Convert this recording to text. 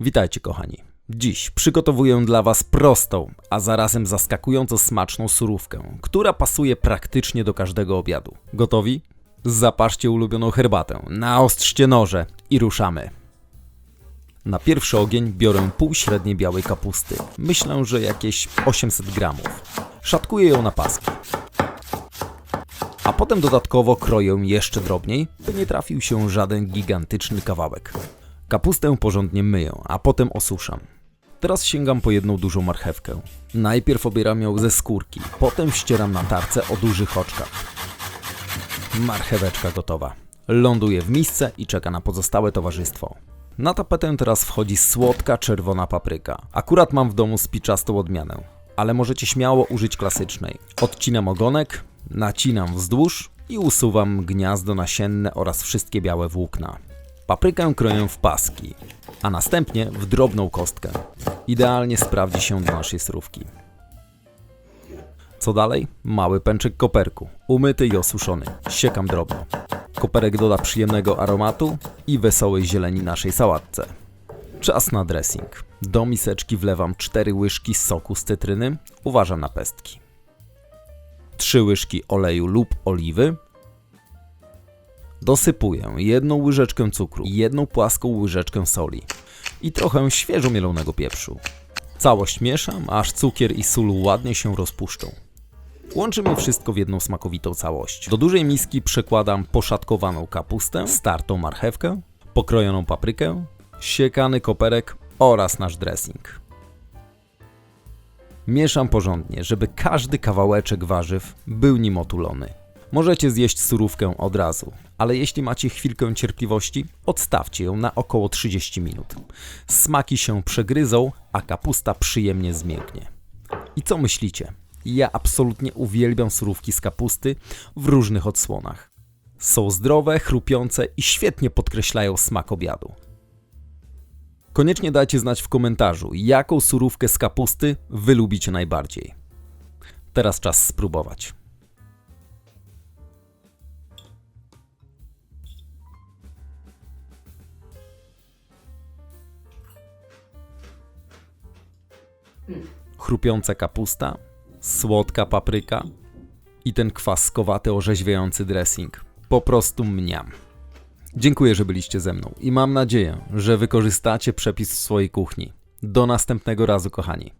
Witajcie kochani. Dziś przygotowuję dla Was prostą, a zarazem zaskakująco smaczną surówkę, która pasuje praktycznie do każdego obiadu. Gotowi? Zapaszcie ulubioną herbatę, naostrzcie noże i ruszamy. Na pierwszy ogień biorę pół średniej białej kapusty. Myślę, że jakieś 800 gramów. Szatkuję ją na paski. A potem dodatkowo kroję jeszcze drobniej, by nie trafił się żaden gigantyczny kawałek. Kapustę porządnie myję, a potem osuszam. Teraz sięgam po jedną dużą marchewkę. Najpierw obieram ją ze skórki, potem ścieram na tarce o dużych oczkach. Marcheweczka gotowa. Ląduje w misce i czeka na pozostałe towarzystwo. Na tapetę teraz wchodzi słodka czerwona papryka. Akurat mam w domu spiczastą odmianę, ale możecie śmiało użyć klasycznej. Odcinam ogonek, nacinam wzdłuż i usuwam gniazdo nasienne oraz wszystkie białe włókna. Paprykę kroję w paski, a następnie w drobną kostkę. Idealnie sprawdzi się do naszej surówki. Co dalej? Mały pęczek koperku, umyty i osuszony. Siekam drobno. Koperek doda przyjemnego aromatu i wesołej zieleni naszej sałatce. Czas na dressing. Do miseczki wlewam 4 łyżki soku z cytryny, uważam na pestki. 3 łyżki oleju lub oliwy. Dosypuję jedną łyżeczkę cukru, jedną płaską łyżeczkę soli i trochę świeżo mielonego pieprzu. Całość mieszam, aż cukier i sól ładnie się rozpuszczą. Łączymy wszystko w jedną smakowitą całość. Do dużej miski przekładam poszatkowaną kapustę, startą marchewkę, pokrojoną paprykę, siekany koperek oraz nasz dressing. Mieszam porządnie, żeby każdy kawałeczek warzyw był nim otulony. Możecie zjeść surówkę od razu, ale jeśli macie chwilkę cierpliwości, odstawcie ją na około 30 minut. Smaki się przegryzą, a kapusta przyjemnie zmięknie. I co myślicie? Ja absolutnie uwielbiam surówki z kapusty w różnych odsłonach. Są zdrowe, chrupiące i świetnie podkreślają smak obiadu. Koniecznie dajcie znać w komentarzu, jaką surówkę z kapusty wy lubicie najbardziej. Teraz czas spróbować. Chrupiąca kapusta, słodka papryka i ten kwaskowaty, orzeźwiający dressing. Po prostu mniam. Dziękuję, że byliście ze mną i mam nadzieję, że wykorzystacie przepis w swojej kuchni. Do następnego razu, kochani.